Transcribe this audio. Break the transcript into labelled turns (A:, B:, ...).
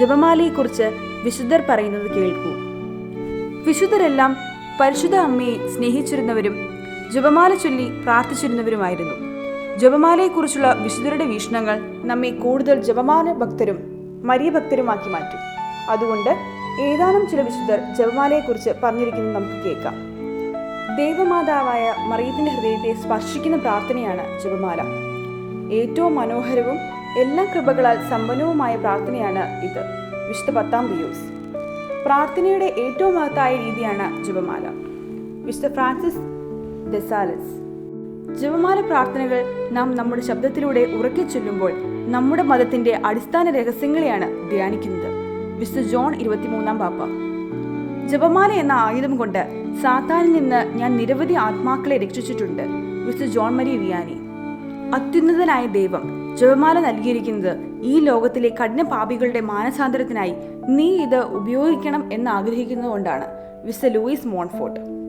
A: ജപമാലയെക്കുറിച്ച് വിശുദ്ധർ പറയുന്നത് കേൾക്കൂ. വിശുദ്ധരെല്ലാം പരിശുദ്ധ അമ്മയെ സ്നേഹിച്ചിരുന്നവരും ജപമാല ചൊല്ലി പ്രാർത്ഥിച്ചിരുന്നവരുമായിരുന്നു. ജപമാലയെക്കുറിച്ചുള്ള വിശുദ്ധരുടെ വീക്ഷണങ്ങൾ നമ്മെ കൂടുതൽ ജപമാല ഭക്തരും മരിയ ഭക്തരുമാക്കി മാറ്റും. അതുകൊണ്ട് ഏതാനും ചില വിശുദ്ധർ ജപമാലയെക്കുറിച്ച് പറഞ്ഞിരിക്കുന്നത് നമുക്ക് കേൾക്കാം. ദേവമാതാവായ മറിയത്തിന്റെ ഹൃദയത്തെ സ്പർശിക്കുന്ന പ്രാർത്ഥനയാണ് ജപമാല. ഏറ്റവും മനോഹരവും എല്ലാ കൃപകളാൽ സമ്പന്നവുമായ പ്രാർത്ഥനയാണ് ഇത്. വിശുദ്ധ പത്താം പിയൂസ്. പ്രാർത്ഥനയുടെ ഏറ്റവും മഹത്തായ രീതിയാണ് ജപമാല. വിശുദ്ധ ഫ്രാൻസിസ് ഡെസാലസ്. ജപമാല പ്രാർത്ഥനകൾ നാം നമ്മുടെ ശബ്ദത്തിലൂടെ ഉറക്കി ചൊല്ലുമ്പോൾ നമ്മുടെ മതത്തിന്റെ അടിസ്ഥാന രഹസ്യങ്ങളെയാണ് ധ്യാനിക്കുന്നത്. വിശുദ്ധ ജോൺ ഇരുപത്തിമൂന്നാം പാപ്പ. ജപമാല എന്ന ആയുധം കൊണ്ട് സാത്താനിൽ നിന്ന് ഞാൻ നിരവധി ആത്മാക്കളെ രക്ഷിച്ചിട്ടുണ്ട്. വിശുദ്ധ ജോൺ മരി വിയാനി. അത്യുന്നതനായ ദൈവം. ജപമാല നൽകിയിരിക്കുന്നത് ഈ ലോകത്തിലെ കഠിന പാപികളുടെ മാനസാന്തരത്തിനായി നീ ഇത് ഉപയോഗിക്കണം എന്ന് ആഗ്രഹിക്കുന്നതുകൊണ്ടാണ്. Visa Luis Montfort.